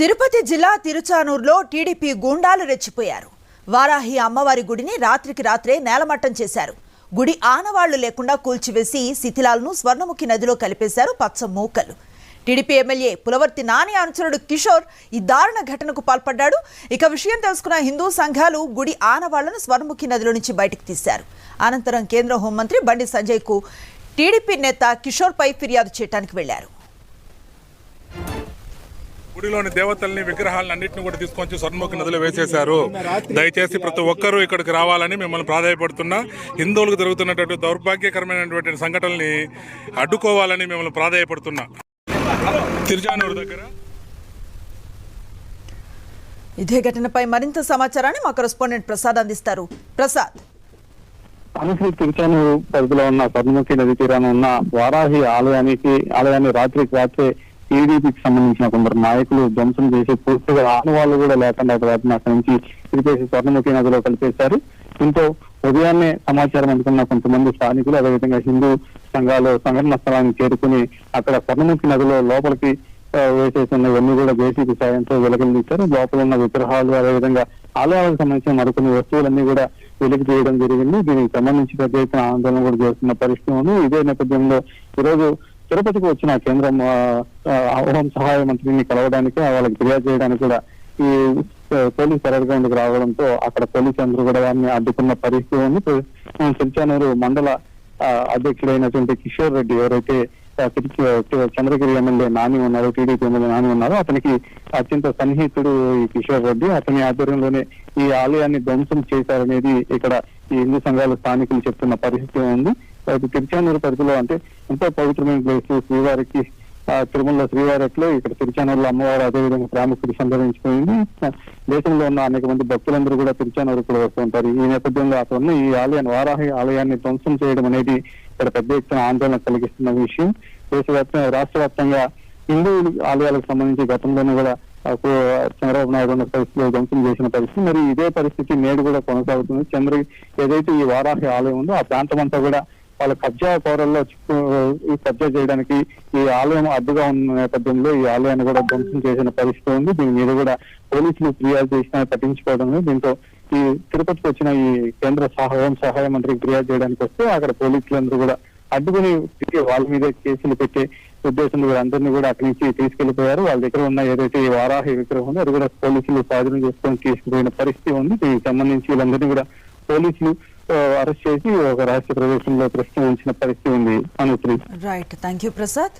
తిరుపతి జిల్లా తిరుచానూరులో టీడీపీ గూండాలు రెచ్చిపోయారు. వారాహి అమ్మవారి గుడిని రాత్రికి రాత్రే నేలమట్టం చేశారు. గుడి ఆనవాళ్ళు లేకుండా కూల్చివేసి శిథిలాలను స్వర్ణముఖి నదిలో కలిపేశారు పచ్చ మూకలు. టీడీపీ ఎమ్మెల్యే పులవర్తి నాని అనుచరుడు కిషోర్ ఈ దారుణ ఘటనకు పాల్పడ్డాడు. ఇక విషయం తెలుసుకున్న హిందూ సంఘాలు గుడి ఆనవాళ్ళను స్వర్ణముఖి నదిలో నుంచి బయటకు తీశారు. అనంతరం కేంద్ర హోంమంత్రి బండి సంజయ్కు టీడీపీ నేత కిషోర్పై ఫిర్యాదు చేయడానికి వెళ్ళారు. గుడిలోని దేవతల్ని విగ్రహాలను అన్నింటిని కూడా తీసుకొచ్చి స్వర్ణముఖి నదిలో వేసేశారు. దయచేసి ప్రతి ఒక్కరూ ఇక్కడికి రావాలని మిమ్మల్ని ప్రాధాయపడుతున్నా. హిందువులకు జరుగుతున్నటువంటి దౌర్భాగ్యకరమైనటువంటి సంఘటనల్ని అడ్డుకోవాలని మిమ్మల్ని ప్రాధాయపడుతున్నా. తిరుచానూరు దగ్గర. ఇదే ఘటనపై మరింత సమాచారాన్ని మా కరెస్పాండెంట్ ప్రసాద్ అందిస్తారు. ప్రసాద్. అనుశ్రీ తిరుచానూరు పరిధిలో ఉన్న స్వర్ణముఖి నది తీరాన ఉన్న వారాహి ఆలయానికి ఆలయాన్ని రాత్రికి రాత్రే టీడీపీకి సంబంధించిన కొందరు నాయకులు ధ్వంసం చేసి పూర్తిగా ఆనవాళ్ళు కూడా లేకుండా వాటిని అక్కడి నుంచి తిరిపేసి స్వర్ణముఖి నదిలో కలిపేశారు. దీంతో ఉదయాన్నే సమాచారం అందుకున్న కొంతమంది స్థానికులు అదేవిధంగా హిందూ సంఘాలు సంఘటన స్థలాన్ని చేరుకుని అక్కడ స్వర్ణముఖి నదిలో లోపలికి ఆ, వేసేసిన ఇవన్నీ కూడా జేసీబీ సాయంతో వెలుగులు తీశారు లోపల ఉన్న విగ్రహాలు అదేవిధంగా ఆలయాలకు సంబంధించిన మరికొన్ని వస్తువులన్నీ కూడా వెలికి తీయడం జరిగింది. దీనికి సంబంధించి పెద్ద ఎత్తున ఆందోళన కూడా చేస్తున్న పరిస్థితి ఉంది. ఇదే నేపథ్యంలో ఈరోజు తిరుపతికి వచ్చిన కేంద్రం హోం సహాయ మంత్రిని కలవడానికి వాళ్ళకి ఫిర్యాదు చేయడానికి కూడా ఈ పోలీస్ పరేడ్ రావడంతో అక్కడ పోలీసు అందరూ కూడా వారిని అడ్డుకున్న పరిస్థితి ఉంది. తిరుచానూరు మండల అధ్యక్షుడైనటువంటి కిషోర్ రెడ్డి ఎవరైతే తిరుచి చంద్రగిరి ఎమ్మెల్యే నాని ఉన్నారు టీడీపీ ఎమ్మెల్యే నాని ఉన్నారు అతనికి అత్యంత సన్నిహితుడు ఈ కిషోర్ రెడ్డి. అతని ఆధ్వర్యంలోనే ఈ ఆలయాన్ని ధ్వంసం చేశారనేది ఇక్కడ ఈ హిందూ సంఘాల స్థానికులు చెప్తున్న పరిస్థితి ఉంది. తిరుచానూరు పరిధిలో అంటే ఎంతో పవిత్రమైన ప్లేస్ శ్రీవారికి తిరుమల శ్రీవారిలో ఇక్కడ తిరుచానూరులో అమ్మవారు అదేవిధంగా ప్రాముఖ్యత సంతరించుకుంది దేశంలో ఉన్న అనేక మంది భక్తులందరూ కూడా తిరుచానూరు కూడా వస్తూ ఉంటారు. ఈ నేపథ్యంలో అక్కడ ఉన్న ఈ ఆలయాన్ని వారాహి ఆలయాన్ని ధ్వంసం చేయడం అనేది ఇక్కడ పెద్ద ఎత్తున ఆందోళన కలిగిస్తున్న విషయం. దేశవ్యాప్తంగా రాష్ట్ర వ్యాప్తంగా హిందూ ఆలయాలకు సంబంధించి గతంలోనే కూడా చంద్రబాబు నాయుడు ఉన్న పరిస్థితిలో ధ్వంసం చేసిన పరిస్థితి. మరి ఇదే పరిస్థితి నేడు కూడా కొనసాగుతుంది. చంద్ర ఏదైతే ఈ వారాహి ఆలయం ఉందో ఆ ప్రాంతం అంతా కూడా వాళ్ళ కబ్జా కోరల్లో ఈ కబ్జా చేయడానికి ఈ ఆలయం అడ్డుగా ఉన్న నేపథ్యంలో ఈ ఆలయాన్ని కూడా ధ్వంసం చేసిన పరిస్థితి ఉంది. దీని మీద కూడా పోలీసులు ఫిర్యాదు చేసినా పట్టించుకోవడం దీంతో ఈ తిరుపతికి వచ్చిన ఈ కేంద్ర సహాయం సహాయ మంత్రికి ఫిర్యాదు చేయడానికి వస్తే అక్కడ పోలీసులందరూ కూడా అడ్డుకుని వాళ్ళ మీద కేసులు పెట్టే ఉద్దేశంలో వీళ్ళందరినీ కూడా అక్కడి నుంచి తీసుకెళ్ళిపోయారు వాళ్ళ దగ్గర ఉన్న ఏదైతే ఈ వారాహి విగ్రహం ఉందో అది కూడా పోలీసులు స్వాధీనం చేసుకొని తీసుకుపోయిన పరిస్థితి ఉంది. దీనికి సంబంధించి వీళ్ళందరినీ కూడా పోలీసులు అరెస్ట్ చేసి ఒక రహస్య ప్రదేశంలో ప్రశ్న ఉంచిన పరిస్థితి ఉంది. Anusree right thank you Prasad